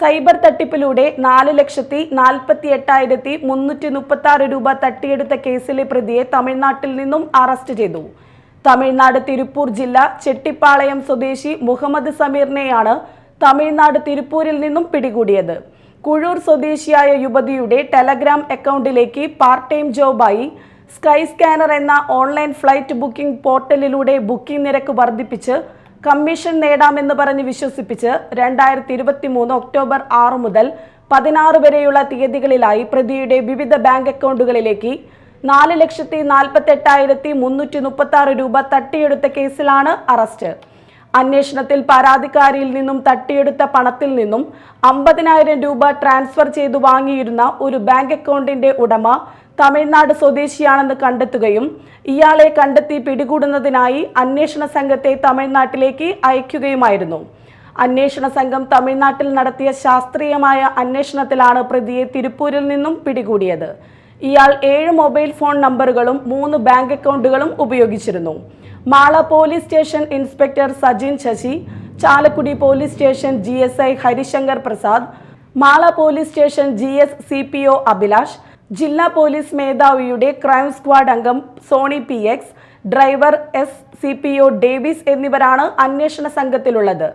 Cyber തട്ടിപ്പിലൂടെ നാല് ലക്ഷത്തി നാൽപ്പത്തി എട്ടായിരത്തി മുന്നൂറ്റി മുപ്പത്തി ആറ് രൂപ തട്ടിയെടുത്ത കേസിലെ പ്രതിയെ തമിഴ്നാട്ടിൽ നിന്നും അറസ്റ്റ് ചെയ്തു. തമിഴ്നാട് തിരുപ്പൂർ ജില്ല ചെട്ടിപ്പാളയം സ്വദേശി മുഹമ്മദ് സമീറിനെയാണ് തമിഴ്നാട് തിരുപ്പൂരിൽ നിന്നും പിടികൂടിയത്. കുഴൂർ സ്വദേശിയായ യുവതിയുടെ ടെലഗ്രാം അക്കൗണ്ടിലേക്ക് പാർട്ട് ടൈം ജോബായി സ്കൈ സ്കാനർ എന്ന ഓൺലൈൻ ഫ്ലൈറ്റ് ബുക്കിംഗ് പോർട്ടലിലൂടെ ബുക്കിംഗ് നിരക്ക് വർദ്ധിപ്പിച്ച് കമ്മീഷൻ നേടാമെന്ന് പറഞ്ഞ് വിശ്വസിപ്പിച്ച് രണ്ടായിരത്തി ഇരുപത്തി മൂന്ന് ഒക്ടോബർ ആറ് മുതൽ പതിനാറ് വരെയുള്ള തീയതികളിലായി പ്രതിയുടെ വിവിധ ബാങ്ക് അക്കൗണ്ടുകളിലേക്ക് നാല് ലക്ഷത്തി നാൽപ്പത്തെട്ടായിരത്തി മുന്നൂറ്റി മുപ്പത്തി ആറ് രൂപ തട്ടിയെടുത്ത കേസിലാണ് അറസ്റ്റ്. അന്വേഷണത്തിൽ പരാതിക്കാരിയിൽ നിന്നും തട്ടിയെടുത്ത പണത്തിൽ നിന്നും അമ്പതിനായിരം രൂപ ട്രാൻസ്ഫർ ചെയ്തു വാങ്ങിയിരുന്ന ഒരു ബാങ്ക് അക്കൗണ്ടിന്റെ ഉടമ തമിഴ്നാട് സ്വദേശിയാണെന്ന് കണ്ടെത്തുകയും ഇയാളെ കണ്ടെത്തി പിടികൂടുന്നതിനായി അന്വേഷണ സംഘത്തെ തമിഴ്നാട്ടിലേക്ക് അയക്കുകയുമായിരുന്നു. അന്വേഷണ സംഘം തമിഴ്നാട്ടിൽ നടത്തിയ ശാസ്ത്രീയമായ അന്വേഷണത്തിലാണ് പ്രതിയെ തിരുപ്പൂരിൽ നിന്നും പിടികൂടിയത്. ഇയാൾ ഏഴ് മൊബൈൽ ഫോൺ നമ്പറുകളും മൂന്ന് ബാങ്ക് അക്കൗണ്ടുകളും ഉപയോഗിച്ചിരുന്നു. Mala police station inspector Sajin Sasi Chalakudy police station G S I Harishankar Prasad Mala police station G S C P O Abhilash ജില്ലാ പോലീസ് മേധാവിയുടെ ക്രൈം സ്ക്വാഡ് അംഗം Soni P X driver S C P O Davis എന്നിവരാണ് അന്വേഷണ സംഘത്തിലുള്ളത്.